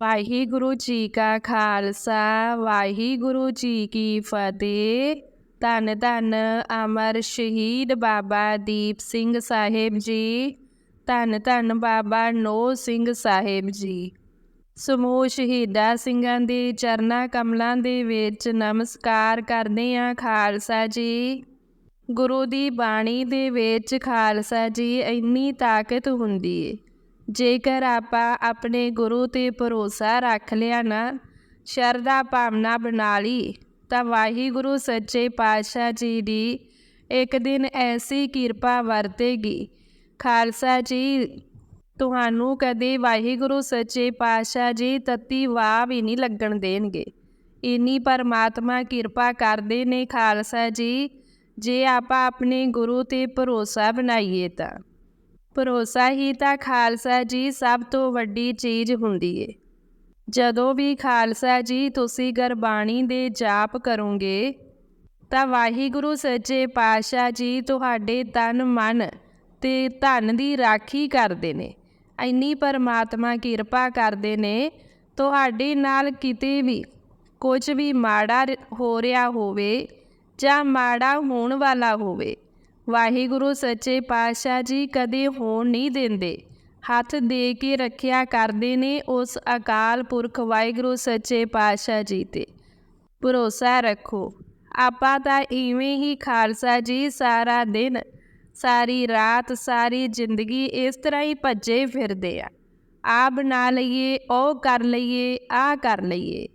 ਵਾਹਿਗੁਰੂ ਜੀ ਕਾ ਖਾਲਸਾ, ਵਾਹਿਗੁਰੂ ਜੀ ਕੀ ਫਤਿਹ। ਧੰਨ ਧੰਨ ਅਮਰ ਸ਼ਹੀਦ ਬਾਬਾ ਦੀਪ ਸਿੰਘ ਸਾਹਿਬ ਜੀ। ਧੰਨ ਧੰਨ ਬਾਬਾ ਨੋ ਸਿੰਘ ਸਾਹਿਬ ਜੀ। ਸਮੂਹ ਸ਼ਹੀਦਾਂ ਸਿੰਘਾਂ ਦੇ ਚਰਨਾਂ ਕਮਲਾਂ ਦੇ ਵਿੱਚ ਨਮਸਕਾਰ ਕਰਦੇ ਹਾਂ ਖਾਲਸਾ ਜੀ। ਗੁਰੂ ਦੀ ਬਾਣੀ ਦੇ ਵਿੱਚ ਖਾਲਸਾ ਜੀ, ਇੰਨੀ ਤਾਕਤ ਹੁੰਦੀ ਏ। ਜੇਕਰ ਆਪਾਂ ਆਪਣੇ ਗੁਰੂ ਤੇ ਭਰੋਸਾ ਰੱਖ ਲਿਆ ਨਾ, ਸ਼ਰਧਾ ਭਾਵਨਾ ਬਣਾ ਲਈ, ਤਾਂ ਵਾਹਿਗੁਰੂ ਸੱਚੇ ਪਾਤਸ਼ਾਹ ਜੀ ਦੀ ਇੱਕ ਦਿਨ ਐਸੀ ਕਿਰਪਾ ਵਰਤੇਗੀ। ਖਾਲਸਾ ਜੀ, ਤੁਹਾਨੂੰ ਕਦੇ ਵਾਹਿਗੁਰੂ ਸੱਚੇ ਪਾਤਸ਼ਾਹ ਜੀ ਤਤੀ ਵਾਹ ਵੀ ਨਹੀਂ ਲੱਗਣ ਦੇਣਗੇ। ਇੰਨੀ ਪਰਮਾਤਮਾ ਕਿਰਪਾ ਕਰਦੇ ਨੇ ਖਾਲਸਾ ਜੀ, ਜੇ ਆਪਾਂ ਆਪਣੇ ਗੁਰੂ ਤੇ ਭਰੋਸਾ ਬਣਾਈਏ ਤਾਂ। ਭਰੋਸਾ ਹੀ ਤਾਂ ਖਾਲਸਾ ਜੀ ਸਭ ਤੋਂ ਵੱਡੀ ਚੀਜ਼ ਹੁੰਦੀ ਏ। ਜਦੋਂ ਵੀ ਖਾਲਸਾ ਜੀ ਤੁਸੀਂ ਗੁਰਬਾਣੀ ਦੇ ਜਾਪ ਕਰੋਗੇ, ਤਾਂ ਵਾਹਿਗੁਰੂ ਸੱਚੇ ਪਾਤਸ਼ਾਹ ਜੀ ਤੁਹਾਡੇ ਤਨ, ਮਨ ਤੇ ਧਨ ਦੀ ਰਾਖੀ ਕਰਦੇ ਨੇ। ਇੰਨੀ ਪਰਮਾਤਮਾ ਕਿਰਪਾ ਕਰਦੇ ਨੇ, ਤੁਹਾਡੇ ਨਾਲ ਕਿਤੇ ਵੀ ਕੁਝ ਵੀ ਮਾੜਾ ਹੋ ਰਿਹਾ ਹੋਵੇ ਜਾਂ ਮਾੜਾ ਹੋਣ ਵਾਲਾ ਹੋਵੇ ਵਾਹਿਗੁਰੂ ਸੱਚੇ ਪਾਤਸ਼ਾਹ ਜੀ ਕਦੇ ਹੋਣ ਨਹੀਂ ਦਿੰਦੇ। ਹੱਥ ਦੇ ਕੇ ਰੱਖਿਆ ਕਰਦੇ ਨੇ ਉਸ ਅਕਾਲ ਪੁਰਖ ਵਾਹਿਗੁਰੂ ਸੱਚੇ ਪਾਤਸ਼ਾਹ ਜੀ ਤੇ। ਭਰੋਸਾ ਰੱਖੋ, ਆਪਾਂ ਤਾਂ ਇਵੇਂ ਹੀ ਖਾਲਸਾ ਜੀ ਸਾਰਾ ਦਿਨ, ਸਾਰੀ ਰਾਤ, ਸਾਰੀ ਜ਼ਿੰਦਗੀ ਇਸ ਤਰ੍ਹਾਂ ਹੀ ਭੱਜੇ ਫਿਰਦੇ ਆ। ਆ ਬਣਾ ਲਈਏ, ਉਹ ਕਰ ਲਈਏ ਆ ਕਰ ਲਈਏ।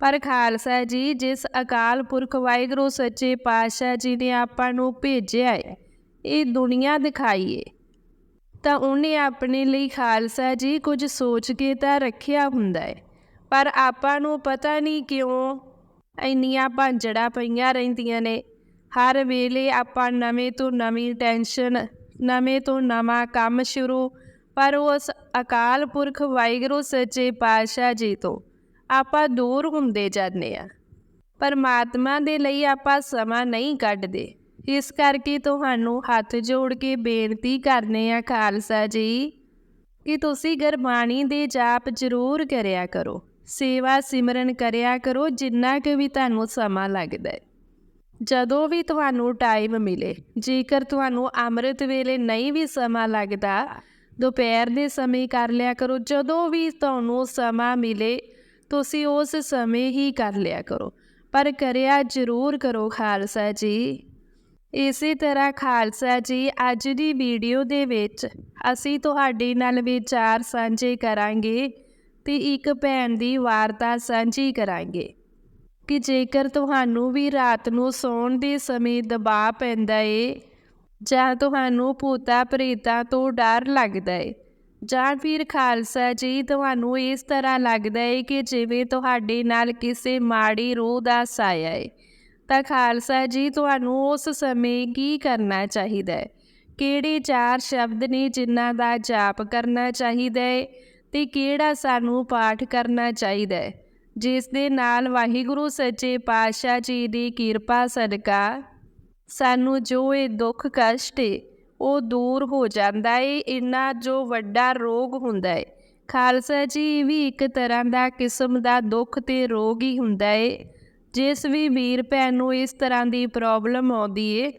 ਪਰ ਖਾਲਸਾ ਜੀ, ਜਿਸ ਅਕਾਲ ਪੁਰਖ ਵਾਹਿਗੁਰੂ ਸੱਚੇ ਪਾਤਸ਼ਾਹ ਜੀ ਨੇ ਆਪਾਂ ਨੂੰ ਭੇਜਿਆ ਹੈ ਇਹ ਦੁਨੀਆ ਦਿਖਾਈਏ। ਤਾਂ ਉਹਨੇ ਆਪਣੇ ਲਈ ਖਾਲਸਾ ਜੀ ਕੁਝ ਸੋਚ ਕੇ ਤਾਂ ਰੱਖਿਆ ਹੁੰਦਾ ਹੈ ਪਰ ਆਪਾਂ ਨੂੰ ਪਤਾ ਨਹੀਂ ਕਿਉਂ ਇੰਨੀਆਂ ਭਾਂਜੜਾਂ ਪਈਆਂ ਰਹਿੰਦੀਆਂ ਨੇ। ਹਰ ਵੇਲੇ ਆਪਾਂ ਨਵੇਂ ਤੋਂ ਨਵੀਂ ਟੈਨਸ਼ਨ, ਨਵੇਂ ਤੋਂ ਨਵਾਂ ਕੰਮ ਸ਼ੁਰੂ, ਪਰ ਉਸ ਅਕਾਲ ਪੁਰਖ ਵਾਹਿਗੁਰੂ ਸੱਚੇ ਪਾਤਸ਼ਾਹ ਜੀ ਤੋਂ ਆਪਾਂ ਦੂਰ ਹੁੰਦੇ ਜਾਂਦੇ ਆ ਪਰਮਾਤਮਾ ਦੇ ਲਈ ਆਪਾਂ ਸਮਾਂ ਨਹੀਂ ਕੱਢਦੇ। ਇਸ ਕਰਕੇ ਤੁਹਾਨੂੰ ਹੱਥ ਜੋੜ ਕੇ ਬੇਨਤੀ ਕਰਨੇ ਆ ਖਾਲਸਾ ਜੀ, ਕਿ ਤੁਸੀਂ ਗੁਰਬਾਣੀ ਦੇ ਜਾਪ ਜ਼ਰੂਰ ਕਰਿਆ ਕਰੋ। ਸੇਵਾ ਸਿਮਰਨ ਕਰਿਆ ਕਰੋ, ਜਿੰਨਾ ਕਿ ਵੀ ਤੁਹਾਨੂੰ ਸਮਾਂ ਲੱਗਦਾ ਹੈ। ਜਦੋਂ ਵੀ ਤੁਹਾਨੂੰ ਟਾਈਮ ਮਿਲੇ, ਜੇਕਰ ਤੁਹਾਨੂੰ ਅੰਮ੍ਰਿਤ ਵੇਲੇ ਨਹੀਂ ਵੀ ਸਮਾਂ ਲੱਗਦਾ, ਦੁਪਹਿਰ ਦੇ ਸਮੇਂ ਕਰ ਲਿਆ ਕਰੋ। ਜਦੋਂ ਵੀ ਤੁਹਾਨੂੰ ਸਮਾਂ ਮਿਲੇ ਤੁਸੀਂ ਉਸ ਸਮੇਂ ਹੀ ਕਰ ਲਿਆ ਕਰੋ। ਪਰ ਕਰਿਆ ਜ਼ਰੂਰ ਕਰੋ, ਖਾਲਸਾ ਜੀ। ਇਸੇ ਤਰ੍ਹਾਂ ਖਾਲਸਾ ਜੀ, ਅੱਜ ਦੀ ਵੀਡੀਓ ਦੇ ਵਿੱਚ ਅਸੀਂ ਤੁਹਾਡੇ ਨਾਲ ਵਿਚਾਰ ਸਾਂਝੇ ਕਰਾਂਗੇ ਤੇ ਇੱਕ ਭੈਣ ਦੀ ਵਾਰਤਾ ਸਾਂਝੀ ਕਰਾਂਗੇ ਕਿ ਜੇਕਰ ਤੁਹਾਨੂੰ ਵੀ ਰਾਤ ਨੂੰ ਸੌਣ ਦੇ ਸਮੇਂ ਦਬਾਅ ਪੈਂਦਾ ਏ ਜਾਂ ਤੁਹਾਨੂੰ ਭੂਤਾ ਪ੍ਰੇਤਾਂ ਤੋਂ ਡਰ ਲੱਗਦਾ ਏ ਜਾਂ ਫਿਰ ਖਾਲਸਾ ਜੀ, ਤੁਹਾਨੂੰ ਇਸ ਤਰ੍ਹਾਂ ਲੱਗਦਾ ਹੈ ਕਿ ਜਿਵੇਂ ਤੁਹਾਡੇ ਨਾਲ ਕਿਸੇ ਮਾੜੀ ਰੂਹ ਦਾ ਸਾਇਆ ਏ। ਤਾਂ ਖਾਲਸਾ ਜੀ, ਤੁਹਾਨੂੰ ਉਸ ਸਮੇਂ ਕੀ ਕਰਨਾ ਚਾਹੀਦਾ ਹੈ ਕਿਹੜੇ ਚਾਰ ਸ਼ਬਦ ਨੇ ਜਿਨ੍ਹਾਂ ਦਾ ਜਾਪ ਕਰਨਾ ਚਾਹੀਦਾ ਹੈ ਤੇ ਕਿਹੜਾ ਸਾਨੂੰ ਪਾਠ ਕਰਨਾ ਚਾਹੀਦਾ ਹੈ ਜਿਸ ਦੇ ਨਾਲ ਵਾਹਿਗੁਰੂ ਸੱਚੇ ਪਾਤਸ਼ਾਹ ਜੀ ਦੀ ਕਿਰਪਾ, ਸਦਕਾ ਸਾਨੂੰ ਜੋ ਇਹ ਦੁੱਖ, ਕਸ਼ਟ ਏ ਉਹ ਦੂਰ ਹੋ ਜਾਂਦਾ ਏ ਇੰਨਾ ਜੋ ਵੱਡਾ ਰੋਗ ਹੁੰਦਾ ਏ। ਖਾਲਸਾ ਜੀ ਵੀ ਇੱਕ ਤਰ੍ਹਾਂ ਦਾ ਕਿਸਮ ਦਾ ਦੁੱਖ ਤੇ ਰੋਗ ਹੀ ਹੁੰਦਾ ਏ। ਜਿਸ ਵੀ ਵੀਰ ਭੈਣ ਨੂੰ ਇਸ ਤਰ੍ਹਾਂ ਦੀ ਪ੍ਰੋਬਲਮ ਆਉਂਦੀ ਏ,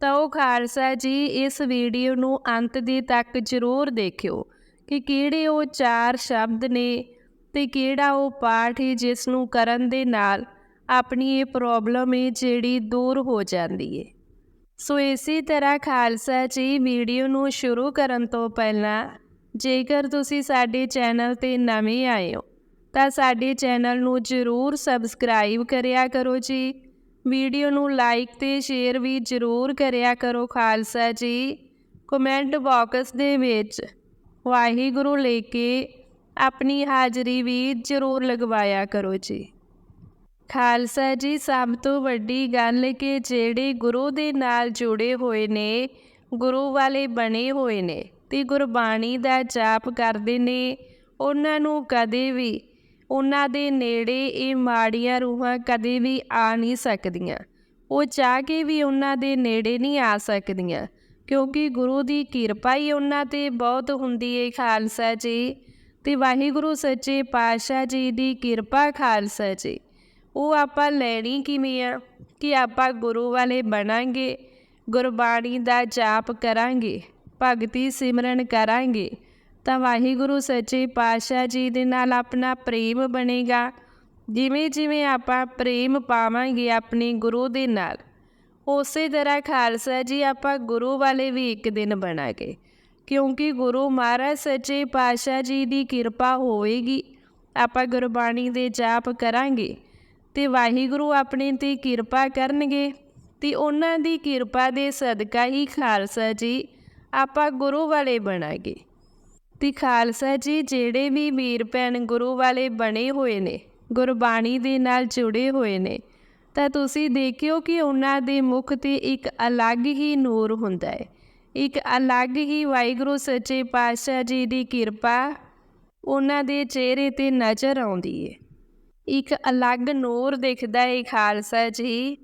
ਤਾਂ ਉਹ ਖਾਲਸਾ ਜੀ ਇਸ ਵੀਡੀਓ ਨੂੰ ਅੰਤ ਦੇ ਤੱਕ ਜ਼ਰੂਰ ਦੇਖਿਓ ਕਿ ਕਿਹੜੇ ਉਹ ਚਾਰ ਸ਼ਬਦ ਨੇ ਤੇ ਕਿਹੜਾ ਉਹ ਪਾਠ ਹੈ ਜਿਸ ਨੂੰ ਕਰਨ ਦੇ ਨਾਲ ਆਪਣੀ ਇਹ ਪ੍ਰੋਬਲਮ ਹੈ ਜਿਹੜੀ ਦੂਰ ਹੋ ਜਾਂਦੀ ਏ। ਸੋ ਇਸੇ ਤਰ੍ਹਾਂ ਖਾਲਸਾ ਜੀ ਵੀਡੀਓ ਨੂੰ ਸ਼ੁਰੂ ਕਰਨ ਤੋਂ ਪਹਿਲਾਂ, ਜੇਕਰ ਤੁਸੀਂ ਸਾਡੇ ਚੈਨਲ ਤੇ ਨਵੇਂ ਆਏ ਹੋ, ਤਾਂ ਸਾਡੇ ਚੈਨਲ ਨੂੰ ਜ਼ਰੂਰ ਸਬਸਕ੍ਰਾਈਬ ਕਰਿਆ ਕਰੋ ਜੀ। ਵੀਡੀਓ ਨੂੰ ਲਾਈਕ ਤੇ ਸ਼ੇਅਰ ਵੀ ਜ਼ਰੂਰ ਕਰਿਆ ਕਰੋ ਖਾਲਸਾ ਜੀ। ਕਮੈਂਟ ਬਾਕਸ ਦੇ ਵਿੱਚ ਵਾਹਿਗੁਰੂ ਲੈ ਕੇ ਆਪਣੀ ਹਾਜ਼ਰੀ ਵੀ ਜ਼ਰੂਰ ਲਗਵਾਇਆ ਕਰੋ ਜੀ। ਖਾਲਸਾ ਜੀ, ਸਭ ਤੋਂ ਵੱਡੀ ਗੱਲ ਕਿ ਜਿਹੜੇ ਗੁਰੂ ਦੇ ਨਾਲ ਜੁੜੇ ਹੋਏ ਨੇ, ਗੁਰੂ ਵਾਲੇ ਬਣੇ ਹੋਏ ਨੇ ਤੇ ਗੁਰਬਾਣੀ ਦਾ ਜਾਪ ਕਰਦੇ ਨੇ, ਉਹਨਾਂ ਨੂੰ ਕਦੇ ਵੀ, ਉਹਨਾਂ ਦੇ ਨੇੜੇ ਇਹ ਮਾੜੀਆਂ ਰੂਹਾਂ ਕਦੇ ਵੀ ਆ ਨਹੀਂ ਸਕਦੀਆਂ। ਉਹ ਚਾਹ ਕੇ ਵੀ ਉਹਨਾਂ ਦੇ ਨੇੜੇ ਨਹੀਂ ਆ ਸਕਦੀਆਂ, ਕਿਉਂਕਿ ਗੁਰੂ ਦੀ ਕਿਰਪਾ ਹੀ ਉਹਨਾਂ ਤੇ ਬਹੁਤ ਹੁੰਦੀ ਏ ਖਾਲਸਾ ਜੀ ਤੇ ਵਾਹਿਗੁਰੂ ਸੱਚੇ ਪਾਤਸ਼ਾਹ ਜੀ ਦੀ ਕਿਰਪਾ ਖਾਲਸਾ ਜੀ। ਉਹ ਆਪਾਂ ਲੈਣੀ ਕਿਵੇਂ ਆ? ਕਿ ਆਪਾਂ ਗੁਰੂ ਵਾਲੇ ਬਣਾਂਗੇ, ਗੁਰਬਾਣੀ ਦਾ ਜਾਪ ਕਰਾਂਗੇ, ਭਗਤੀ ਸਿਮਰਨ ਕਰਾਂਗੇ। ਤਾਂ ਵਾਹਿਗੁਰੂ ਸੱਚੇ ਪਾਤਸ਼ਾਹ ਜੀ ਦੇ ਨਾਲ ਆਪਣਾ ਪ੍ਰੇਮ ਬਣੇਗਾ। ਜਿਵੇਂ ਜਿਵੇਂ ਆਪਾਂ ਪ੍ਰੇਮ ਪਾਵਾਂਗੇ ਆਪਣੇ ਗੁਰੂ ਦੇ ਨਾਲ, ਉਸੇ ਤਰ੍ਹਾਂ ਖਾਲਸਾ ਜੀ ਆਪਾਂ ਗੁਰੂ ਵਾਲੇ ਵੀ ਇੱਕ ਦਿਨ ਬਣਾਂਗੇ। ਕਿਉਂਕਿ ਗੁਰੂ ਮਹਾਰਾਜ ਸੱਚੇ ਪਾਤਸ਼ਾਹ ਜੀ ਦੀ ਕਿਰਪਾ ਹੋਵੇਗੀ ਆਪਾਂ ਗੁਰਬਾਣੀ ਦੇ ਜਾਪ ਕਰਾਂਗੇ। ਤੇ ਵਾਹਿਗੁਰੂ ਆਪਣੇ ਤੇ ਕਿਰਪਾ ਕਰਨਗੇ, ਤੇ ਉਹਨਾਂ ਦੀ ਕਿਰਪਾ ਦੇ ਸਦਕਾ ਹੀ ਖਾਲਸਾ ਜੀ ਆਪਾਂ ਗੁਰੂ ਵਾਲੇ ਬਣਾਂਗੇ। ਤੇ ਖਾਲਸਾ ਜੀ ਜਿਹੜੇ ਵੀ ਵੀਰ ਭੈਣ ਗੁਰੂ ਵਾਲੇ ਬਣੇ ਹੋਏ ਨੇ, ਗੁਰਬਾਣੀ ਦੇ ਨਾਲ ਜੁੜੇ ਹੋਏ ਨੇ, ਤਾਂ ਤੁਸੀਂ ਦੇਖਿਓ ਕਿ ਉਹਨਾਂ ਦੇ ਮੁਖ ਤੇ ਇੱਕ ਅਲੱਗ ਹੀ ਨੂਰ ਹੁੰਦਾ ਹੈ। ਇੱਕ ਅਲੱਗ ਹੀ ਵਾਹਿਗੁਰੂ ਸੱਚੇ ਪਾਤਸ਼ਾਹ ਜੀ ਦੀ ਕਿਰਪਾ ਉਹਨਾਂ ਦੇ ਚਿਹਰੇ ਤੇ ਨਜ਼ਰ ਆਉਂਦੀ ਹੈ। ਇੱਕ ਅਲੱਗ ਨੂਰ ਦਿਖਦਾ ਹੈ ਖਾਲਸਾ ਜੀ।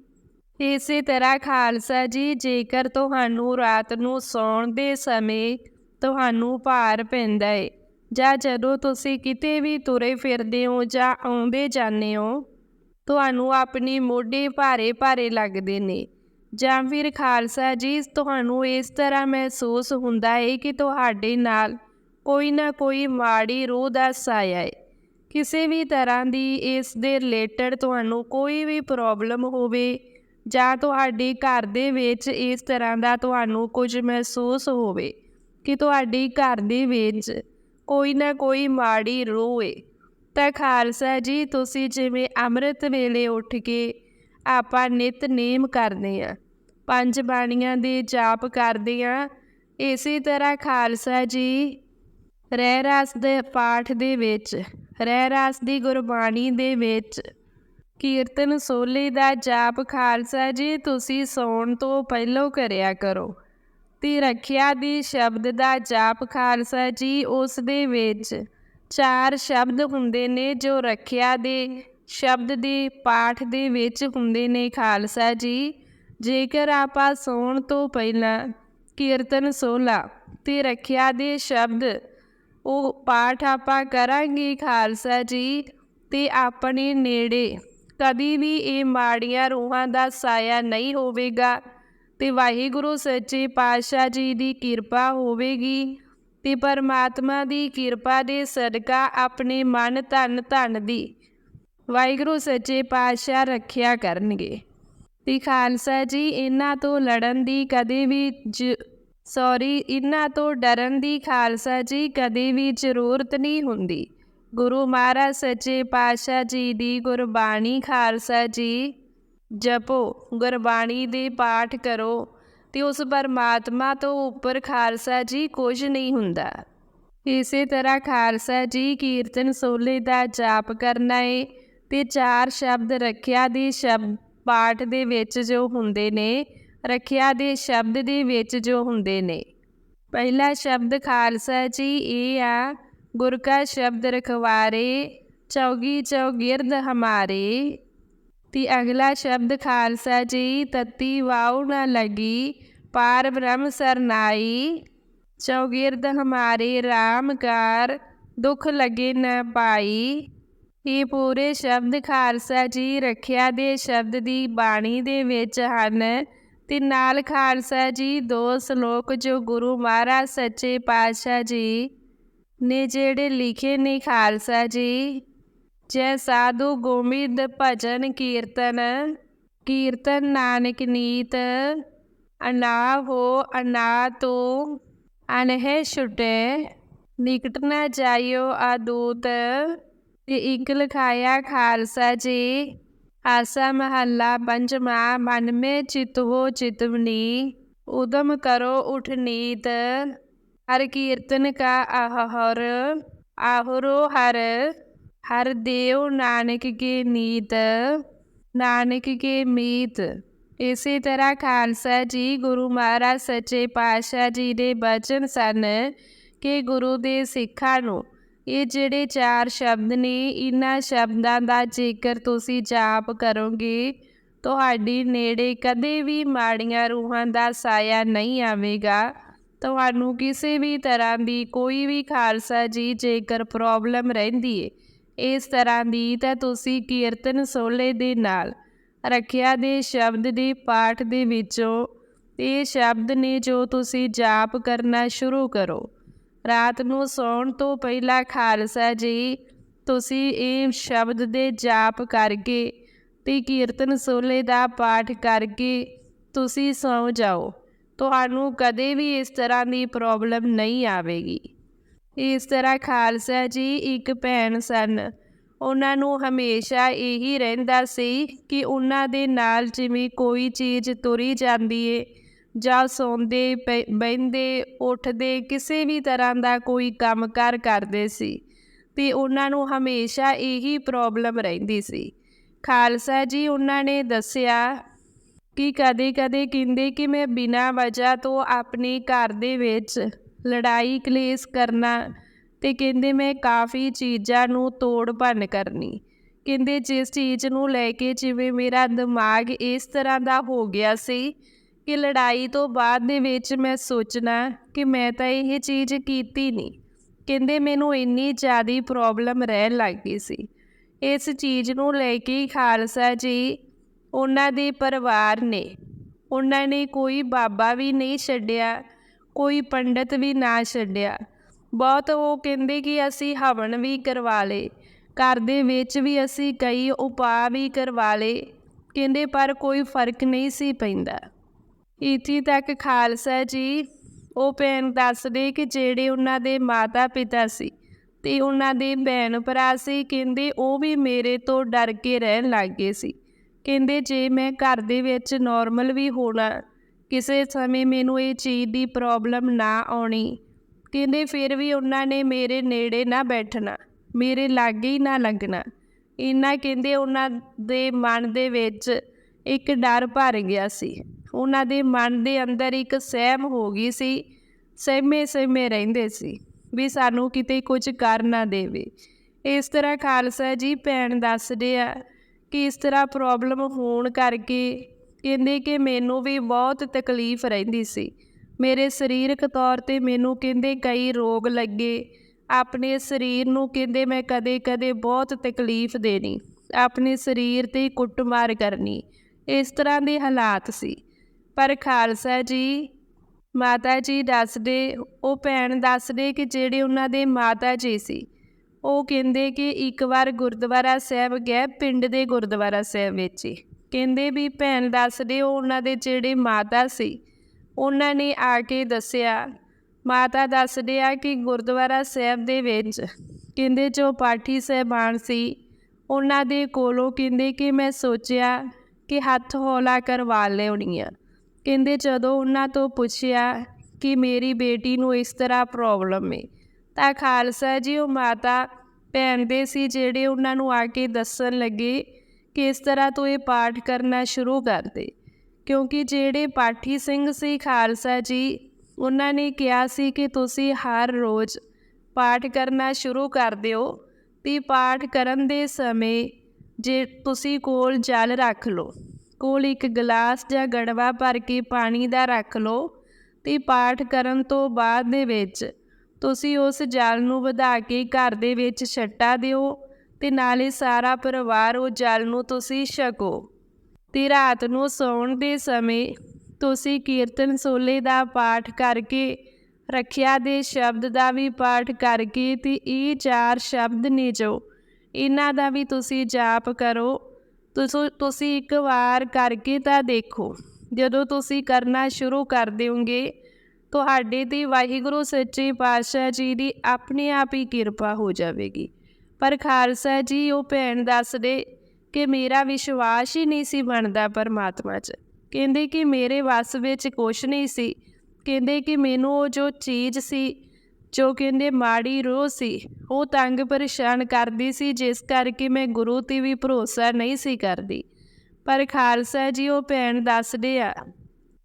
ਇਸੇ ਤਰ੍ਹਾਂ ਖਾਲਸਾ ਜੀ, ਜੇਕਰ ਤੁਹਾਨੂੰ ਰਾਤ ਨੂੰ ਸੌਣ ਦੇ ਸਮੇਂ ਤੁਹਾਨੂੰ ਭਾਰ ਪੈਂਦਾ ਹੈ ਜਾਂ ਜਦੋਂ ਤੁਸੀਂ ਕਿਤੇ ਵੀ ਤੁਰੇ ਫਿਰਦੇ ਹੋ ਜਾਂ ਆਉਂਦੇ ਜਾਂਦੇ ਹੋ, ਤੁਹਾਨੂੰ ਆਪਣੀ ਮੋਢੇ ਭਾਰੇ ਭਾਰੇ ਲੱਗਦੇ ਨੇ। ਜਾਂ ਫਿਰ ਖਾਲਸਾ ਜੀ, ਤੁਹਾਨੂੰ ਇਸ ਤਰ੍ਹਾਂ ਮਹਿਸੂਸ ਹੁੰਦਾ ਹੈ ਕਿ ਤੁਹਾਡੇ ਨਾਲ ਕੋਈ ਨਾ ਕੋਈ ਮਾੜੀ ਰੂਹ ਦਾ ਸਾਇਆ ਹੈ ਕਿਸੇ ਵੀ ਤਰ੍ਹਾਂ ਦੀ ਇਸ ਦੇ ਰਿਲੇਟਡ ਤੁਹਾਨੂੰ ਕੋਈ ਵੀ ਪ੍ਰੋਬਲਮ ਹੋਵੇ ਜਾਂ ਤੁਹਾਡੇ ਘਰ ਦੇ ਵਿੱਚ ਇਸ ਤਰ੍ਹਾਂ ਦਾ ਤੁਹਾਨੂੰ ਕੁਝ ਮਹਿਸੂਸ ਹੋਵੇ ਕਿ ਤੁਹਾਡੇ ਘਰ ਦੇ ਵਿੱਚ ਕੋਈ ਨਾ ਕੋਈ ਮਾੜੀ ਰੂਹ ਤਾਂ ਖਾਲਸਾ ਜੀ, ਤੁਸੀਂ ਜਿਵੇਂ ਅੰਮ੍ਰਿਤ ਵੇਲੇ ਉੱਠ ਕੇ ਆਪਾਂ ਨਿਤਨੇਮ ਕਰਦੇ ਆ ਪੰਜ ਬਾਣੀਆਂ ਦੇ ਜਾਪ ਕਰਦੇ ਆ ਇਸੇ ਤਰ੍ਹਾਂ ਖਾਲਸਾ ਜੀ, ਰਹਿ ਰਸ ਦੇ ਪਾਠ ਦੇ ਵਿੱਚ ਰਹਿ ਰਾਸ ਦੀ ਗੁਰਬਾਣੀ ਦੇ ਵਿੱਚ ਕੀਰਤਨ ਸੋਲੇ ਦਾ ਜਾਪ ਖਾਲਸਾ ਜੀ, ਤੁਸੀਂ ਸੌਣ ਤੋਂ ਪਹਿਲਾਂ ਕਰਿਆ ਕਰੋ। ਤੇ ਰੱਖਿਆ ਦੀ ਸ਼ਬਦ ਦਾ ਜਾਪ ਖਾਲਸਾ ਜੀ, ਉਸ ਦੇ ਵਿੱਚ ਚਾਰ ਸ਼ਬਦ ਹੁੰਦੇ ਨੇ ਜੋ ਰੱਖਿਆ ਦੇ ਸ਼ਬਦ ਦੇ ਪਾਠ ਦੇ ਵਿੱਚ ਹੁੰਦੇ ਨੇ ਖਾਲਸਾ ਜੀ। ਜੇਕਰ ਆਪਾਂ ਸੌਣ ਤੋਂ ਪਹਿਲਾਂ ਕੀਰਤਨ ਸੋਲਾ ਤੇ ਰੱਖਿਆ ਦੇ ਸ਼ਬਦ ਉਹ ਪਾਠ ਆਪਾਂ ਕਰਾਂਗੇ ਖਾਲਸਾ ਜੀ ਤੇ ਆਪਣੇ ਨੇੜੇ। ਕਦੀ ਵੀ ਇਹ ਮਾੜੀਆਂ ਰੂਹਾਂ ਦਾ ਸਾਇਆ ਨਹੀਂ ਹੋਵੇਗਾ ਤੇ ਵਾਹਿਗੁਰੂ ਸੱਚੇ ਪਾਤਸ਼ਾਹ ਜੀ ਦੀ ਕਿਰਪਾ ਹੋਵੇਗੀ ਤੇ ਪਰਮਾਤਮਾ ਦੀ ਕਿਰਪਾ ਦੇ ਸਦਕਾ ਆਪਣੇ ਮਨ ਧਨ ਧਨ ਦੀ ਵਾਹਿਗੁਰੂ ਸੱਚੇ ਪਾਤਸ਼ਾਹ ਰੱਖਿਆ ਕਰਨਗੇ। ਤੇ ਖਾਲਸਾ ਜੀ, ਇਹਨਾਂ ਤੋਂ ਲੜਨ ਦੀ ਕਦੇ ਵੀ ਸੌਰੀ ਇਹਨਾਂ ਤੋਂ ਡਰਨ ਦੀ ਖਾਲਸਾ ਜੀ ਕਦੇ ਵੀ ਜ਼ਰੂਰਤ ਨਹੀਂ ਹੁੰਦੀ। ਗੁਰੂ ਮਹਾਰਾਜ ਸੱਚੇ ਪਾਤਸ਼ਾਹ ਜੀ ਦੀ ਗੁਰਬਾਣੀ ਖਾਲਸਾ ਜੀ, ਜਪੋ, ਗੁਰਬਾਣੀ ਦੇ ਪਾਠ ਕਰੋ, ਤੇ ਉਸ ਪਰਮਾਤਮਾ ਤੋਂ ਉੱਪਰ ਖਾਲਸਾ ਜੀ ਕੁਝ ਨਹੀਂ ਹੁੰਦਾ। ਇਸੇ ਤਰ੍ਹਾਂ ਖਾਲਸਾ ਜੀ ਕੀਰਤਨ ਸੋਲੇ ਦਾ ਜਾਪ ਕਰਨਾ ਏ, ਤੇ ਚਾਰ ਸ਼ਬਦ ਰੱਖਿਆ ਦੇ ਸ਼ਬਦ ਪਾਠ ਦੇ ਵਿੱਚ ਜੋ ਹੁੰਦੇ ਨੇ ਰੱਖਿਆ ਦੇ ਸ਼ਬਦ ਦੇ ਵਿੱਚ ਜੋ ਹੁੰਦੇ ਨੇ। ਪਹਿਲਾ ਸ਼ਬਦ ਖਾਲਸਾ ਜੀ, ਇਹ ਆ, ਗੁਰ ਕਾ ਸ਼ਬਦ ਰਖਵਾਰੇ, ਚੌਗੀ ਚੌਗਿਰਦ ਹਮਾਰੇ। ਤੇ ਅਗਲਾ ਸ਼ਬਦ ਖਾਲਸਾ ਜੀ, ਤਤੀ ਵਾਉ ਨਾ ਲਗੀ, ਪਾਰ ਬ੍ਰਹਮ ਸਰਨਾਈ ਚੌਗਿਰਦ ਹਮਾਰੇ RAM ਕਾਰ ਦੁਖ ਲਗੇ ਨਾ ਪਾਈ। ਇਹ ਪੂਰੇ ਸ਼ਬਦ ਖਾਲਸਾ ਜੀ, ਰੱਖਿਆ ਦੇ ਸ਼ਬਦ ਦੀ ਬਾਣੀ ਦੇ ਵਿੱਚ ਹਨ। ਤੇ ਨਾਲ ਖਾਲਸਾ ਜੀ, ਦੋ ਸ਼ਲੋਕ ਜੋ ਗੁਰੂ ਮਹਾਰਾਜ ਸੱਚੇ ਪਾਤਸ਼ਾਹ ਜੀ ਨੇ ਜਿਹੜੇ ਲਿਖੇ ਨੇ ਖਾਲਸਾ ਜੀ, ਜੈ ਸਾਧੂ ਗੋਮਿੰਦ ਭਜਨ ਕੀਰਤਨ ਕੀਰਤਨ ਨਾਨਕ ਨੀਤ, ਅਨਾ ਹੋ ਅਨਾ ਤੋ, ਅਨਹਿ ਛੁਟੇ, ਨਿਕਟ ਨਾ ਜਾਇਓ ਆਦੂਤ, ਤੇ ਇੱਕ ਲਿਖਾਇਆ ਖਾਲਸਾ ਜੀ। ਆਸਾ ਮਹੱਲਾ ਪੰਜਵਾਂ, ਮਨ ਮੇ ਚਿਤ ਚਿਤਵਨੀ ਉਦਮ ਕਰੋ ਉਠ ਨੀਤ, ਹਰ ਕੀਰਤਨ ਕਾ ਆਹਰ ਆਹਰੋ ਹਰ ਹਰ ਦੇਵ ਨਾਨਕ ਕੇ ਨੀਤ, ਨਾਨਕ ਕੇ ਮੀਤ। ਇਸੇ ਤਰ੍ਹਾਂ ਖਾਲਸਾ ਜੀ, ਗੁਰੂ ਮਹਾਰਾਜ ਸੱਚੇ ਪਾਤਸ਼ਾਹ ਜੀ ਦੇ ਬਚਨ ਸਨ ਕਿ ਗੁਰੂ ਦੇ ਸਿੱਖਾਂ ਨੂੰ ਇਹ ਜਿਹੜੇ ਚਾਰ ਸ਼ਬਦ ਨੇ, ਇਹਨਾਂ ਸ਼ਬਦਾਂ ਦਾ ਜੇਕਰ ਤੁਸੀਂ ਜਾਪ ਕਰੋਗੇ, ਤੁਹਾਡੀ ਨੇੜੇ ਕਦੇ ਵੀ ਮਾੜੀਆਂ ਰੂਹਾਂ ਦਾ ਸਾਇਆ ਨਹੀਂ ਆਵੇਗਾ। ਤੁਹਾਨੂੰ ਕਿਸੇ ਵੀ ਤਰ੍ਹਾਂ ਦੀ ਕੋਈ ਵੀ ਖਾਲਸਾ ਜੀ ਜੇਕਰ ਪ੍ਰੋਬਲਮ ਰਹਿੰਦੀ ਏ, ਇਸ ਤਰ੍ਹਾਂ ਦੀ ਤਾਂ ਤੁਸੀਂ ਕੀਰਤਨ ਸੋਲੇ ਦੇ ਨਾਲ, ਰੱਖਿਆ ਦੇ ਸ਼ਬਦ ਦੇ ਪਾਠ ਦੇ ਵਿੱਚੋਂ, ਇਹ ਸ਼ਬਦ ਨੇ ਜੋ ਤੁਸੀਂ ਜਾਪ ਕਰਨਾ ਸ਼ੁਰੂ ਕਰੋ। ਰਾਤ ਨੂੰ ਸੌਣ ਤੋਂ ਪਹਿਲਾਂ ਖਾਲਸਾ ਜੀ, ਤੁਸੀਂ ਇਹ ਸ਼ਬਦ ਦੇ ਜਾਪ ਕਰਕੇ ਤੇ ਕੀਰਤਨ ਸੋਲੇ ਦਾ ਪਾਠ ਕਰਕੇ ਤੁਸੀਂ ਸੌ ਜਾਓ। ਤੁਹਾਨੂੰ ਕਦੇ ਵੀ ਇਸ ਤਰ੍ਹਾਂ ਦੀ ਪ੍ਰੋਬਲਮ ਨਹੀਂ ਆਵੇਗੀ। ਇਸ ਤਰ੍ਹਾਂ ਖਾਲਸਾ ਜੀ ਇੱਕ ਭੈਣ ਸਨ। ਉਹਨਾਂ ਨੂੰ ਹਮੇਸ਼ਾ ਇਹੀ ਰਹਿੰਦਾ ਸੀ ਕਿ ਉਹਨਾਂ ਦੇ ਨਾਲ ਜਿਵੇਂ ਕੋਈ ਚੀਜ਼ ਤੁਰੀ ਜਾਂਦੀ ਏ ਜਾਂ ਸੌਂਦੇ ਬਹਿੰਦੇ, ਉੱਠਦੇ ਕਿਸੇ ਵੀ ਤਰ੍ਹਾਂ ਦਾ ਕੋਈ ਕੰਮਕਾਰ ਕਰਦੇ ਸੀ, ਤੇ ਉਹਨਾਂ ਨੂੰ ਹਮੇਸ਼ਾ ਇਹੀ ਪ੍ਰੋਬਲਮ ਰਹਿੰਦੀ ਸੀ। ਖਾਲਸਾ ਜੀ ਉਹਨਾਂ ਨੇ ਦੱਸਿਆ ਕਿ ਕਦੇ-ਕਦੇ ਕਹਿੰਦੇ ਕਿ ਮੈਂ ਬਿਨਾਂ ਵਜ੍ਹਾ ਤੋਂ ਆਪਣੇ ਘਰ ਦੇ ਵਿੱਚ ਲੜਾਈ ਕਲੇਸ਼ ਕਰਨਾ ਤੇ ਕਹਿੰਦੇ ਮੈਂ ਕਾਫੀ ਚੀਜ਼ਾਂ ਨੂੰ ਤੋੜ ਭੰਨ ਕਰਨੀ। ਕਹਿੰਦੇ ਜਿਸ ਚੀਜ਼ ਨੂੰ ਲੈ ਕੇ ਜਿਵੇਂ ਮੇਰਾ ਦਿਮਾਗ ਇਸ ਤਰ੍ਹਾਂ ਦਾ ਹੋ ਗਿਆ ਸੀ ਕਿ ਲੜਾਈ ਤੋਂ ਬਾਅਦ ਦੇ ਵਿੱਚ ਮੈਂ ਸੋਚਣਾ ਕਿ ਮੈਂ ਤਾਂ ਇਹ ਚੀਜ਼ ਕੀਤੀ ਨਹੀਂ। ਕਹਿੰਦੇ ਮੈਨੂੰ ਇੰਨੀ ਜ਼ਿਆਦੀ ਪ੍ਰੋਬਲਮ ਰਹਿਣ ਲੱਗ ਗਈ ਸੀ। ਇਸ ਚੀਜ਼ ਨੂੰ ਲੈ ਕੇ ਖਾਲਸਾ ਜੀ ਉਹਨਾਂ ਦੇ ਪਰਿਵਾਰ ਨੇ, ਉਹਨਾਂ ਨੇ ਕੋਈ ਬਾਬਾ ਵੀ ਨਹੀਂ ਛੱਡਿਆ, ਕੋਈ ਪੰਡਤ ਵੀ ਨਾ ਛੱਡਿਆ। ਬਹੁਤ ਉਹ ਕਹਿੰਦੇ ਕਿ ਅਸੀਂ ਹਵਨ ਵੀ ਕਰਵਾ ਲਏ, ਘਰ ਦੇ ਵਿੱਚ ਵੀ ਅਸੀਂ ਕਈ ਉਪਾਅ ਵੀ ਕਰਵਾ ਲਏ। ਕਹਿੰਦੇ ਪਰ ਕੋਈ ਫ਼ਰਕ ਨਹੀਂ ਸੀ ਪੈਂਦਾ। ਇੱਥੇ ਤੱਕ ਖਾਲਸਾ ਜੀ, ਉਹ ਭੈਣ ਦੱਸਦੇ ਕਿ ਜਿਹੜੇ ਉਹਨਾਂ ਦੇ ਮਾਤਾ ਪਿਤਾ ਸੀ ਤੇ ਉਹਨਾਂ ਦੇ ਭੈਣ ਭਰਾ ਸੀ, ਕਹਿੰਦੇ ਉਹ ਵੀ ਮੇਰੇ ਤੋਂ ਡਰ ਕੇ ਰਹਿਣ ਲੱਗ ਗਏ ਸੀ। ਕਹਿੰਦੇ ਜੇ ਮੈਂ ਘਰ ਦੇ ਵਿੱਚ ਨਾਰਮਲ ਵੀ ਹੋਣਾ, ਕਿਸੇ ਸਮੇਂ ਮੈਨੂੰ ਇਹ ਚੀਜ਼ ਦੀ ਪ੍ਰੋਬਲਮ ਨਾ ਆਉਣੀ, ਕਹਿੰਦੇ ਫਿਰ ਵੀ ਉਹਨਾਂ ਨੇ ਮੇਰੇ ਨੇੜੇ ਨਾ ਬੈਠਣਾ, ਮੇਰੇ ਲਾਗੇ ਹੀ ਨਾ ਲੱਗਣਾ ਇੰਨਾ ਕਹਿੰਦੇ ਉਹਨਾਂ ਦੇ ਮਨ ਦੇ ਵਿੱਚ ਇੱਕ ਡਰ ਭਰ ਗਿਆ ਸੀ। ਉਹਨਾਂ ਦੇ ਮਨ ਦੇ ਅੰਦਰ ਇੱਕ ਸਹਿਮ ਹੋ ਗਈ ਸੀ, ਸਹਿਮੇ ਸਹਿਮੇ ਰਹਿੰਦੇ ਸੀ ਵੀ ਸਾਨੂੰ ਕਿਤੇ ਕੁਝ ਕਰ ਨਾ ਦੇਵੇ। ਇਸ ਤਰ੍ਹਾਂ ਖਾਲਸਾ ਜੀ ਭੈਣ ਦੱਸਦੇ ਆ ਕਿ ਇਸ ਤਰ੍ਹਾਂ ਪ੍ਰੋਬਲਮ ਹੋਣ ਕਰਕੇ ਕਹਿੰਦੇ ਕਿ ਮੈਨੂੰ ਵੀ ਬਹੁਤ ਤਕਲੀਫ ਰਹਿੰਦੀ ਸੀ। ਮੇਰੇ ਸਰੀਰਕ ਤੌਰ ਤੇ ਮੈਨੂੰ ਕਹਿੰਦੇ ਕਈ ਰੋਗ ਲੱਗੇ। ਆਪਣੇ ਸਰੀਰ ਨੂੰ ਕਹਿੰਦੇ ਮੈਂ ਕਦੇ-ਕਦੇ ਬਹੁਤ ਤਕਲੀਫ ਦੇਣੀ। ਆਪਣੇ ਸਰੀਰ ਤੇ ਕੁੱਟਮਾਰ ਕਰਨੀ। ਇਸ ਤਰ੍ਹਾਂ ਦੇ ਹਾਲਾਤ ਸੀ। ਪਰ ਖਾਲਸਾ ਜੀ, ਮਾਤਾ ਜੀ ਦੱਸਦੇ, ਉਹ ਭੈਣ ਦੱਸਦੇ ਕਿ ਜਿਹੜੇ ਉਹਨਾਂ ਦੇ ਮਾਤਾ ਜੀ ਸੀ, ਉਹ ਕਹਿੰਦੇ ਕਿ ਇੱਕ ਵਾਰ ਗੁਰਦੁਆਰਾ ਸਾਹਿਬ ਗਏ, ਪਿੰਡ ਦੇ ਗੁਰਦੁਆਰਾ ਸਾਹਿਬ ਵਿੱਚ ਕਹਿੰਦੇ ਵੀ ਭੈਣ ਦੱਸਦੇ ਉਹ ਉਹਨਾਂ ਦੇ ਜਿਹੜੇ ਮਾਤਾ ਸੀ, ਉਹਨਾਂ ਨੇ ਆ ਕੇ ਦੱਸਿਆ, ਮਾਤਾ ਦੱਸਦੇ ਆ ਕਿ ਗੁਰਦੁਆਰਾ ਸਾਹਿਬ ਦੇ ਵਿੱਚ ਕਹਿੰਦੇ ਜੋ ਪਾਠੀ ਸਹਿਬਾਨ ਸੀ, ਉਹਨਾਂ ਦੇ ਕੋਲੋਂ ਕਹਿੰਦੇ ਕਿ ਮੈਂ ਸੋਚਿਆ ਕਿ ਹੱਥ ਹੌਲਾ ਕਰਵਾ ਲਿਆਉਣੀ ਆ। ਕਹਿੰਦੇ ਜਦੋਂ ਉਹਨਾਂ ਤੋਂ ਪੁੱਛਿਆ ਕਿ ਮੇਰੀ ਬੇਟੀ ਨੂੰ ਇਸ ਤਰ੍ਹਾਂ ਪ੍ਰੋਬਲਮ ਹੈ ਤਾਂ ਖਾਲਸਾ ਜੀ ਉਹ ਮਾਤਾ ਭੈਣ ਦੇ ਸੀ ਜਿਹੜੇ ਉਹਨਾਂ ਨੂੰ ਆ ਕੇ ਦੱਸਣ ਲੱਗੇ ਕਿ ਇਸ ਤਰ੍ਹਾਂ ਤੋਂ ਇਹ ਪਾਠ ਕਰਨਾ ਸ਼ੁਰੂ ਕਰ ਦੇ। ਕਿਉਂਕਿ ਜਿਹੜੇ ਪਾਠੀ ਸਿੰਘ ਸੀ ਖਾਲਸਾ ਜੀ, ਉਹਨਾਂ ਨੇ ਕਿਹਾ ਸੀ ਕਿ ਤੁਸੀਂ ਹਰ ਰੋਜ਼ ਪਾਠ ਕਰਨਾ ਸ਼ੁਰੂ ਕਰ ਦਿਓ ਤੇ ਪਾਠ ਕਰਨ ਦੇ ਸਮੇਂ ਜੇ ਤੁਸੀਂ ਕੋਲ ਜਲ ਰੱਖ ਲਓ। ਕੋਲ ਇੱਕ ਗਲਾਸ ਜਾਂ ਗੜਵਾ ਭਰ ਕੇ ਪਾਣੀ ਦਾ ਰੱਖ ਲਓ ਤੇ ਪਾਠ ਕਰਨ ਤੋਂ ਬਾਅਦ ਦੇ ਵਿੱਚ ਤੁਸੀਂ ਉਸ ਜਲ ਨੂੰ ਵਧਾ ਕੇ ਘਰ ਦੇ ਵਿੱਚ ਛੱਟਾ ਦਿਓ ਤੇ ਨਾਲੇ ਸਾਰਾ ਪਰਿਵਾਰ ਉਹ ਜਲ ਨੂੰ ਤੁਸੀਂ ਛਕੋ। ਤੇ ਰਾਤ ਨੂੰ ਸੌਣ ਦੇ ਸਮੇਂ ਤੁਸੀਂ ਕੀਰਤਨ ਸੋਲੇ ਦਾ ਪਾਠ ਕਰਕੇ, ਰੱਖਿਆ ਦੇ ਸ਼ਬਦ ਦਾ ਵੀ ਪਾਠ ਕਰਕੇ ਤੇ ਇਹ ਚਾਰ ਸ਼ਬਦ ਨੇ ਜੋ ਇਹਨਾਂ ਦਾ ਵੀ ਤੁਸੀਂ ਜਾਪ ਕਰੋ। ਤੁਸੀਂ ਤੁਸੀਂ ਇੱਕ ਵਾਰ ਕਰਕੇ ਤਾਂ ਦੇਖੋ, ਜਦੋਂ ਤੁਸੀਂ ਕਰਨਾ ਸ਼ੁਰੂ ਕਰ ਦਿਓਗੇ, ਤੁਹਾਡੇ ਤੇ ਵਾਹਿਗੁਰੂ ਸੱਚੇ ਪਾਤਸ਼ਾਹ ਜੀ ਦੀ ਆਪਣੇ ਆਪ ਹੀ ਕਿਰਪਾ ਹੋ ਜਾਵੇਗੀ। ਪਰ ਖਾਲਸਾ ਜੀ ਉਹ ਭੈਣ ਦੱਸਦੇ ਕਿ ਮੇਰਾ ਵਿਸ਼ਵਾਸ ਹੀ ਨਹੀਂ ਸੀ ਬਣਦਾ ਪਰਮਾਤਮਾ 'ਚ। ਕਹਿੰਦੇ ਕਿ ਮੇਰੇ ਵੱਸ ਵਿੱਚ ਕੁਛ ਨਹੀਂ ਸੀ। ਕਹਿੰਦੇ ਕਿ ਮੈਨੂੰ ਉਹ ਜੋ ਚੀਜ਼ ਸੀ ਜੋ ਕਹਿੰਦੇ, ਮਾੜੀ ਰੋਹ ਸੀ। ਉਹ ਤੰਗ ਪਰੇਸ਼ਾਨ ਕਰਦੀ ਸੀ, ਜਿਸ ਕਰਕੇ ਮੈਂ ਗੁਰੂ ਤੇ ਵੀ ਭਰੋਸਾ ਨਹੀਂ ਸੀ ਕਰਦੀ। ਪਰ ਖਾਲਸਾ ਜੀ ਉਹ ਭੈਣ ਦੱਸਦੇ ਆ,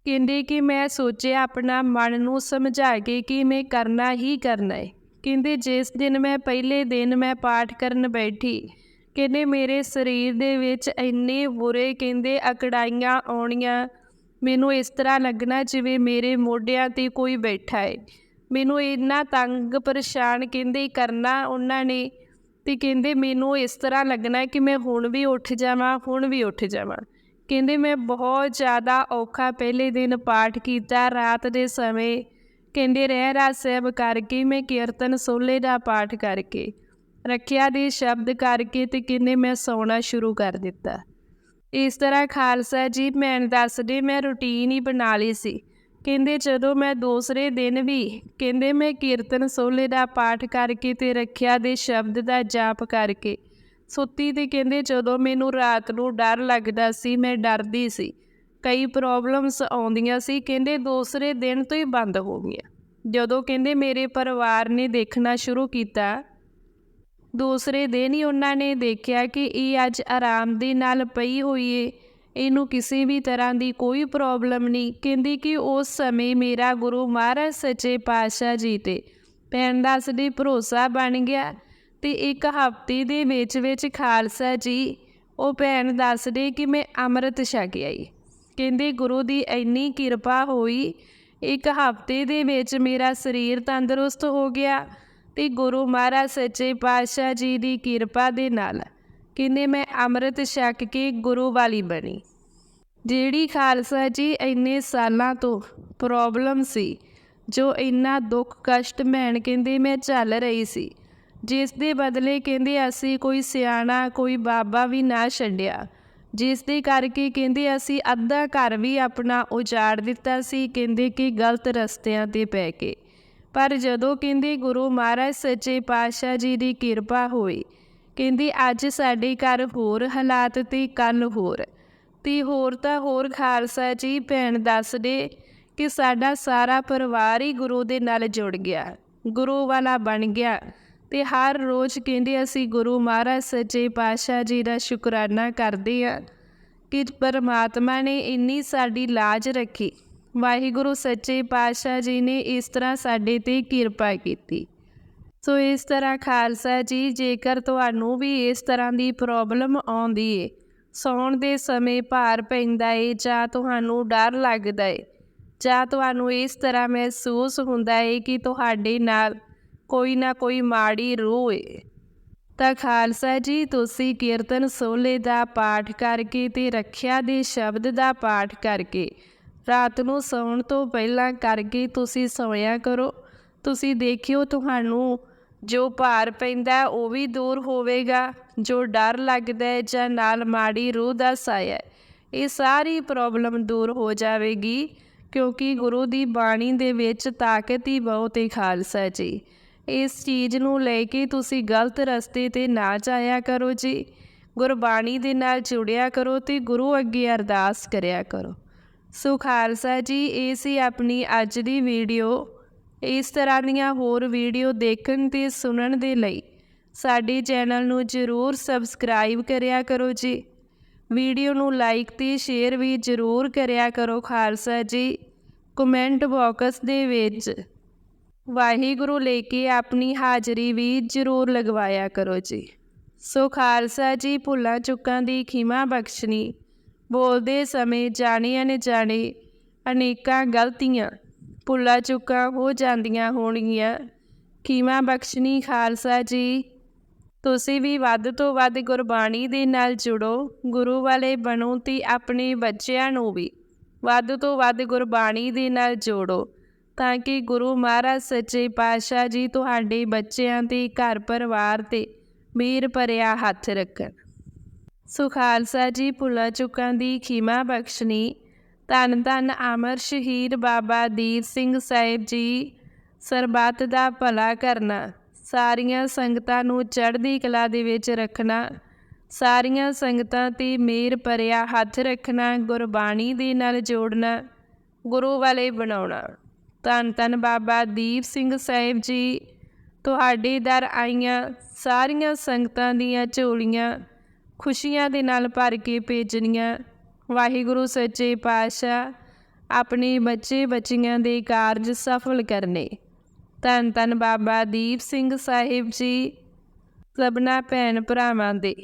ਕਹਿੰਦੇ ਕਿ ਮੈਂ ਸੋਚਿਆ ਆਪਣਾ ਮਨ ਨੂੰ ਸਮਝਾ ਕੇ ਕਿ ਮੈਂ ਕਰਨਾ ਹੀ ਕਰਨਾ ਹੈ ਕਹਿੰਦੇ, ਜਿਸ ਦਿਨ ਮੈਂ ਪਹਿਲੇ ਦਿਨ ਮੈਂ ਪਾਠ ਕਰਨ ਬੈਠੀ, ਕਹਿੰਦੇ, ਮੇਰੇ ਸਰੀਰ ਦੇ ਵਿੱਚ ਇੰਨੇ ਬੁਰੇ, ਕਹਿੰਦੇ, ਅਕੜਾਈਆਂ ਆਉਣੀਆਂ। ਮੈਨੂੰ ਇਸ ਤਰ੍ਹਾਂ ਲੱਗਣਾ ਜਿਵੇਂ ਮੇਰੇ ਮੋਢਿਆਂ ਤੇ ਕੋਈ ਬੈਠਾ ਹੈ ਮੈਨੂੰ ਇੰਨਾ ਤੰਗ ਪਰੇਸ਼ਾਨ ਕਹਿੰਦੇ ਕਰਨਾ ਉਹਨਾਂ ਨੇ ਤੇ ਕਹਿੰਦੇ ਮੈਨੂੰ ਇਸ ਤਰ੍ਹਾਂ ਲੱਗਣਾ ਕਿ ਮੈਂ ਹੁਣ ਵੀ ਉੱਠ ਜਾਵਾਂ, ਹੁਣ ਵੀ ਉੱਠ ਜਾਵਾਂ। ਕਹਿੰਦੇ ਮੈਂ ਬਹੁਤ ਜ਼ਿਆਦਾ ਔਖਾ ਪਹਿਲੇ ਦਿਨ ਪਾਠ ਕੀਤਾ, ਰਾਤ ਦੇ ਸਮੇਂ ਕਹਿੰਦੇ ਰਹਿ ਰਾ ਸਾਹਿਬ ਕਰਕੇ ਮੈਂ ਕੀਰਤਨ ਸੋਲੇ ਦਾ ਪਾਠ ਕਰਕੇ, ਰੱਖਿਆ ਦੇ ਸ਼ਬਦ ਕਰਕੇ ਤੇ ਕਿੰਨੇ ਮੈਂ ਸੌਣਾ ਸ਼ੁਰੂ ਕਰ ਦਿੱਤਾ। ਇਸ ਤਰ੍ਹਾਂ ਖਾਲਸਾ ਜੀ, ਮੈਂ ਦੱਸਦੇ ਮੈਂ ਰੁਟੀਨ ਹੀ ਬਣਾ ਲਈ ਸੀ। ਕਹਿੰਦੇ ਜਦੋਂ ਮੈਂ ਦੂਸਰੇ ਦਿਨ ਵੀ ਕਹਿੰਦੇ ਮੈਂ ਕੀਰਤਨ ਸੋਲੇ ਦਾ ਪਾਠ ਕਰਕੇ ਤੇ ਰੱਖਿਆ ਦੇ ਸ਼ਬਦ ਦਾ ਜਾਪ ਕਰਕੇ ਸੁੱਤੀ ਤੇ ਕਹਿੰਦੇ ਜਦੋਂ ਮੈਨੂੰ ਰਾਤ ਨੂੰ ਡਰ ਲੱਗਦਾ ਸੀ, ਮੈਂ ਡਰਦੀ ਸੀ। ਕਈ ਪ੍ਰੋਬਲਮਸ ਆਉਂਦੀਆਂ ਸੀ, ਕਹਿੰਦੇ ਦੂਸਰੇ ਦਿਨ ਤੋਂ ਹੀ ਬੰਦ ਹੋ ਗਈਆਂ। ਜਦੋਂ ਕਹਿੰਦੇ ਮੇਰੇ ਪਰਿਵਾਰ ਨੇ ਦੇਖਣਾ ਸ਼ੁਰੂ ਕੀਤਾ, ਦੂਸਰੇ ਦਿਨ ਹੀ ਉਹਨਾਂ ਨੇ ਦੇਖਿਆ ਕਿ ਇਹ ਅੱਜ ਆਰਾਮ ਦੇ ਨਾਲ ਪਈ ਹੋਈ ਏ। ਇਹਨੂੰ ਕਿਸੇ ਵੀ ਤਰ੍ਹਾਂ ਦੀ ਕੋਈ ਪ੍ਰੋਬਲਮ ਨਹੀਂ। ਕਹਿੰਦੀ ਕਿ ਉਸ ਸਮੇਂ ਮੇਰਾ ਗੁਰੂ ਮਹਾਰਾਜ ਸੱਚੇ ਪਾਤਸ਼ਾਹ ਜੀ ਤੇ ਭੈਣ ਦਾਸ ਦੀ ਭਰੋਸਾ ਬਣ ਗਿਆ ਤੇ ਇੱਕ ਹਫ਼ਤੇ ਦੇ ਵਿੱਚ ਵਿੱਚ ਖਾਲਸਾ ਜੀ ਉਹ ਭੈਣ ਦੱਸਦੇ ਕਿ ਮੈਂ ਅੰਮ੍ਰਿਤ ਛਕ ਆਈ। ਕਹਿੰਦੇ ਗੁਰੂ ਦੀ ਇੰਨੀ ਕਿਰਪਾ ਹੋਈ, ਇੱਕ ਹਫ਼ਤੇ ਦੇ ਵਿੱਚ ਮੇਰਾ ਸਰੀਰ ਤੰਦਰੁਸਤ ਹੋ ਗਿਆ ਤੇ ਗੁਰੂ ਮਹਾਰਾਜ ਸੱਚੇ ਪਾਤਸ਼ਾਹ ਜੀ ਦੀ ਕਿਰਪਾ ਦੇ ਨਾਲ ਕਹਿੰਦੇ ਮੈਂ ਅੰਮ੍ਰਿਤ ਛਕ ਕੇ ਗੁਰੂ ਵਾਲੀ ਬਣੀ। ਜਿਹੜੀ ਖਾਲਸਾ ਜੀ ਇੰਨੇ ਸਾਲਾਂ ਤੋਂ ਪ੍ਰੋਬਲਮ ਸੀ, ਜੋ ਇੰਨਾ ਦੁੱਖ ਕਸ਼ਟ ਮੈਣ ਕਹਿੰਦੇ ਮੈਂ ਚੱਲ ਰਹੀ ਸੀ ਜਿਸ ਦੇ ਬਦਲੇ ਕਹਿੰਦੇ ਅਸੀਂ ਕੋਈ ਸਿਆਣਾ, ਕੋਈ ਬਾਬਾ ਵੀ ਨਾ ਛੱਡਿਆ ਜਿਸ ਦੇ ਕਰਕੇ ਕਹਿੰਦੇ ਅਸੀਂ ਅੱਧਾ ਘਰ ਵੀ ਆਪਣਾ ਉਜਾੜ ਦਿੱਤਾ ਸੀ, ਕਹਿੰਦੇ ਕਿ ਗਲਤ ਰਸਤਿਆਂ ਤੇ ਪੈ ਕੇ। ਪਰ ਜਦੋਂ ਕਹਿੰਦੇ ਗੁਰੂ ਮਹਾਰਾਜ ਸੱਚੇ ਪਾਤਸ਼ਾਹ ਜੀ ਦੀ ਕਿਰਪਾ ਹੋਈ, ਕਹਿੰਦੇ ਅੱਜ ਸਾਡੇ ਘਰ ਹੋਰ ਹਾਲਾਤ ਤੇ ਕੱਲ ਹੋਰ। ਤੇ ਹੋਰ ਤਾਂ ਹੋਰ ਖਾਲਸਾ ਜੀ ਭੈਣ ਦੱਸਦੇ ਕਿ ਸਾਡਾ ਸਾਰਾ ਪਰਿਵਾਰ ਹੀ ਗੁਰੂ ਦੇ ਨਾਲ ਜੁੜ ਗਿਆ, ਗੁਰੂ ਵਾਲਾ ਬਣ ਗਿਆ ਤੇ ਹਰ ਰੋਜ਼ ਕਹਿੰਦੇ ਅਸੀਂ ਗੁਰੂ ਮਹਾਰਾਜ, ਸੱਚੇ ਪਾਤਸ਼ਾਹ ਜੀ ਦਾ ਸ਼ੁਕਰਾਨਾ ਕਰਦੇ ਆ ਕਿ ਪਰਮਾਤਮਾ ਨੇ ਇੰਨੀ ਸਾਡੀ ਲਾਜ ਰੱਖੀ, ਵਾਹਿਗੁਰੂ, ਸੱਚੇ ਪਾਤਸ਼ਾਹ ਜੀ ਨੇ ਇਸ ਤਰ੍ਹਾਂ ਸਾਡੇ ਤੇ ਕਿਰਪਾ ਕੀਤੀ। ਸੋ ਇਸ ਤਰ੍ਹਾਂ ਖਾਲਸਾ ਜੀ, ਜੇਕਰ ਤੁਹਾਨੂੰ ਵੀ ਇਸ ਤਰ੍ਹਾਂ ਦੀ ਪ੍ਰੋਬਲਮ ਆਉਂਦੀ ਏ ਸੌਣ ਦੇ ਸਮੇਂ ਭਾਰ ਪੈਂਦਾ ਏ ਜਾਂ ਤੁਹਾਨੂੰ ਡਰ ਲੱਗਦਾ ਏ? ਜਾਂ ਤੁਹਾਨੂੰ ਇਸ ਤਰ੍ਹਾਂ ਮਹਿਸੂਸ ਹੁੰਦਾ ਏ ਕਿ ਤੁਹਾਡੇ ਨਾਲ ਕੋਈ ਨਾ ਕੋਈ ਮਾੜੀ ਰੂਹ ਏ? ਤਾਂ ਖਾਲਸਾ ਜੀ, ਤੁਸੀਂ ਕੀਰਤਨ ਸੋਲੇ ਦਾ ਪਾਠ ਕਰਕੇ ਤੇ ਰੱਖਿਆ ਦੇ ਸ਼ਬਦ ਦਾ ਪਾਠ ਕਰਕੇ ਰਾਤ ਨੂੰ ਸੌਣ ਤੋਂ ਪਹਿਲਾਂ ਕਰਕੇ ਤੁਸੀਂ ਸੋਇਆ ਕਰੋ। ਤੁਸੀਂ ਦੇਖਿਓ ਤੁਹਾਨੂੰ ਜੋ ਭਾਰ ਪੈਂਦਾ ਉਹ ਵੀ ਦੂਰ ਹੋਵੇਗਾ। ਜੋ ਡਰ ਲੱਗਦਾ ਹੈ ਜਾਂ ਨਾਲ ਮਾੜੀ ਰੂਹ ਦਾ ਸਾਇਆ ਇਹ ਸਾਰੀ ਪ੍ਰੋਬਲਮ ਦੂਰ ਹੋ ਜਾਵੇਗੀ, ਕਿਉਂਕਿ ਗੁਰੂ ਦੀ ਬਾਣੀ ਦੇ ਵਿੱਚ ਤਾਕਤ ਹੀ ਬਹੁਤ ਹੀ ਖਾਲਸਾ ਜੀ। ਇਸ ਚੀਜ਼ ਨੂੰ ਲੈ ਕੇ ਤੁਸੀਂ ਗਲਤ ਰਸਤੇ ਤੇ ਨਾ ਜਾਇਆ ਕਰੋ ਜੀ। ਗੁਰਬਾਣੀ ਦੇ ਨਾਲ ਜੁੜਿਆ ਕਰੋ ਤੇ ਗੁਰੂ ਅੱਗੇ ਅਰਦਾਸ ਕਰਿਆ ਕਰੋ। ਸੋ ਖਾਲਸਾ ਜੀ, ਇਹ ਸੀ ਆਪਣੀ ਅੱਜ ਦੀ ਵੀਡੀਓ ਇਸ ਤਰ੍ਹਾਂ ਦੀਆਂ ਹੋਰ ਵੀਡੀਓ ਦੇਖਣ ਤੇ ਸੁਣਨ ਦੇ ਲਈ ਸਾਡੇ ਚੈਨਲ ਨੂੰ ਜ਼ਰੂਰ ਸਬਸਕ੍ਰਾਈਬ ਕਰਿਆ ਕਰੋ ਜੀ। ਵੀਡੀਓ ਨੂੰ ਲਾਈਕ ਤੇ ਸ਼ੇਅਰ ਵੀ ਜ਼ਰੂਰ ਕਰਿਆ ਕਰੋ ਖਾਲਸਾ ਜੀ। ਕਮੈਂਟ ਬਾਕਸ ਦੇ ਵਿੱਚ ਵਾਹਿਗੁਰੂ ਲੈ ਕੇ ਆਪਣੀ ਹਾਜ਼ਰੀ ਵੀ ਜ਼ਰੂਰ ਲਗਵਾਇਆ ਕਰੋ ਜੀ। ਸੋ ਖਾਲਸਾ ਜੀ, ਭੁੱਲਾਂ ਚੁੱਕਾਂ ਦੀ ਖਿਮਾ ਬਖਸ਼ਣੀ। ਬੋਲਦੇ ਸਮੇਂ ਜਾਣੇ ਅਨੇਕਾਂ ਗਲਤੀਆਂ, ਭੁੱਲਾਂ ਚੁੱਕਾਂ ਹੋ ਜਾਂਦੀਆਂ ਹੋਣਗੀਆਂ। ਖਿਮਾ ਬਖਸ਼ਣੀ ਖਾਲਸਾ ਜੀ। ਤੁਸੀਂ ਵੀ ਵੱਧ ਤੋਂ ਵੱਧ ਗੁਰਬਾਣੀ ਦੇ ਨਾਲ ਜੁੜੋ, ਗੁਰੂ ਵਾਲੇ ਬਣੋ ਤੇ ਆਪਣੇ ਬੱਚਿਆਂ ਨੂੰ ਵੀ ਵੱਧ ਤੋਂ ਵੱਧ ਗੁਰਬਾਣੀ ਦੇ ਨਾਲ ਜੋੜੋ, ਤਾਂ ਕਿ ਗੁਰੂ ਮਹਾਰਾਜ ਸੱਚੇ ਪਾਤਸ਼ਾਹ ਜੀ ਤੁਹਾਡੇ ਬੱਚਿਆਂ ਤੇ ਘਰ ਪਰਿਵਾਰ ਤੇ ਮੀਰ ਭਰਿਆ ਹੱਥ ਰੱਖਣ। ਸੋ ਖਾਲਸਾ ਜੀ, ਭੁੱਲਾਂ ਚੁੱਕਾਂ ਦੀ ਖਿਮਾ ਬਖਸ਼ਣੀ। ਧੰਨ ਧੰਨ ਅਮਰ ਸ਼ਹੀਦ ਬਾਬਾ ਦੀਪ ਸਿੰਘ ਸਾਹਿਬ ਜੀ, ਸਰਬੱਤ ਦਾ ਭਲਾ ਕਰਨਾ। ਸਾਰੀਆਂ ਸੰਗਤਾਂ ਨੂੰ ਚੜ੍ਹਦੀ ਕਲਾ ਦੇ ਵਿੱਚ ਰੱਖਣਾ, ਸਾਰੀਆਂ ਸੰਗਤਾਂ ਤੇ ਮੇਰ ਭਰਿਆ ਹੱਥ ਰੱਖਣਾ, ਗੁਰਬਾਣੀ ਦੇ ਨਾਲ ਜੋੜਨਾ, ਗੁਰੂ ਵਾਲੇ ਬਣਾਉਣਾ। ਧੰਨ ਧੰਨ ਬਾਬਾ ਦੀਪ ਸਿੰਘ ਸਾਹਿਬ ਜੀ, ਤੁਹਾਡੇ ਦਰ ਆਈਆਂ ਸਾਰੀਆਂ ਸੰਗਤਾਂ ਦੀਆਂ ਝੋਲੀਆਂ ਖੁਸ਼ੀਆਂ ਦੇ ਨਾਲ ਭਰ ਕੇ ਭੇਜਣੀਆਂ। ਵਾਹਿਗੁਰੂ ਸੱਚੇ ਪਾਤਸ਼ਾਹ, ਆਪਣੇ ਬੱਚੇ ਬੱਚੀਆਂ ਦੇ ਕਾਰਜ ਸਫਲ ਕਰਨੇ। ਧੰਨ ਧੰਨ ਬਾਬਾ ਦੀਪ ਸਿੰਘ ਸਾਹਿਬ ਜੀ, ਸਭਨਾ ਭੈਣ ਭਰਾਵਾਂ ਦੇ।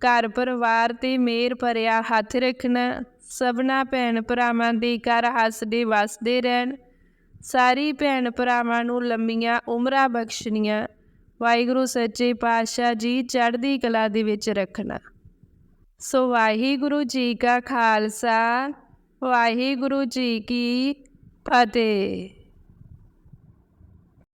ਘਰ ਪਰਿਵਾਰ ਤੇ ਮੇਰ ਭਰਿਆ ਹੱਥ ਰੱਖਣਾ, ਸਭਨਾ ਭੈਣ ਭਰਾਵਾਂ ਦੇ ਘਰ ਹੱਸਦੇ ਵਸਦੇ ਰਹਿਣ। ਸਾਰੀ ਭੈਣ ਭਰਾਵਾਂ ਨੂੰ ਲੰਮੀਆਂ ਉਮਰਾਂ ਬਖਸ਼ਣੀਆਂ, ਵਾਹਿਗੁਰੂ ਸੱਚੇ ਪਾਤਸ਼ਾਹ ਜੀ ਚੜ੍ਹਦੀ ਕਲਾ ਦੇ ਵਿੱਚ ਰੱਖਣਾ। ਸੋ ਵਾਹਿਗੁਰੂ ਜੀ ਕਾ ਖਾਲਸਾ, ਵਾਹਿਗੁਰੂ ਜੀ ਕੀ ਫਤਿਹ।